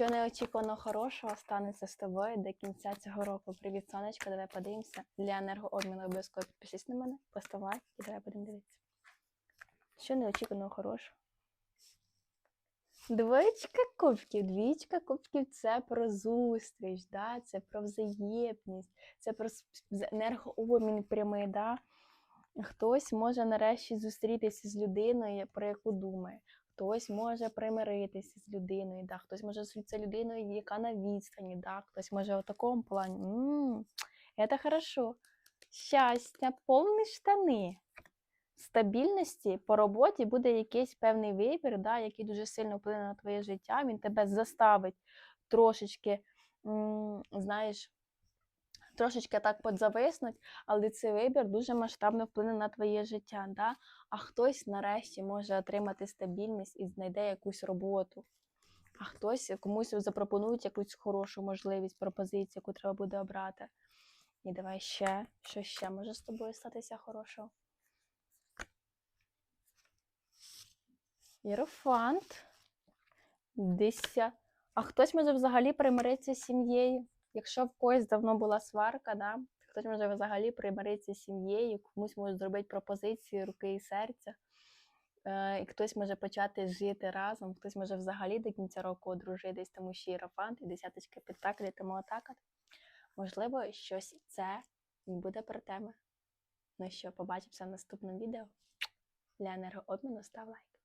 Що неочікувано хорошого станеться з тобою до кінця цього року. Привіт, сонечко, давай подивимося. Для енергообміну обов'язково підпишись на мене, постав лайк і давай будемо дивитися. Що неочікувано хорошого? Двічка кубків. Двічка кубків це про зустріч, да? це про взаємність, це про енергообмін прямий. Да? Хтось може нарешті зустрітися з людиною, про яку думає. Хтось може примиритися з людиною, да? хтось може зустрітися з людиною, яка на відстані, да? хтось може в такому плані. м це хорошо. Щастя, повні штани. Стабільності по роботі буде якийсь певний вибір, да, який дуже сильно вплине на твоє життя. Він тебе заставить трошечки, м, знаєш, трошечки так подзависнуть, але цей вибір дуже масштабно вплине на твоє життя. Да? А хтось нарешті може отримати стабільність і знайде якусь роботу. А хтось комусь запропонують якусь хорошу можливість, пропозицію, яку треба буде обрати. І давай ще, що ще може з тобою статися хорошого? Єрофант. Деся. А хтось може взагалі примиритися з сім'єю. Якщо в когось давно була сварка, да? хтось може взагалі примиритися з сім'єю, комусь може зробити пропозицію руки і серця. Е, і хтось може почати жити разом, хтось може взагалі до кінця року одружитись, тому що єрофант і десяточка пентаклів, тому отак. Можливо, щось це буде про теми. Ну що, побачимося в наступному відео. Для енергообміну став лайк.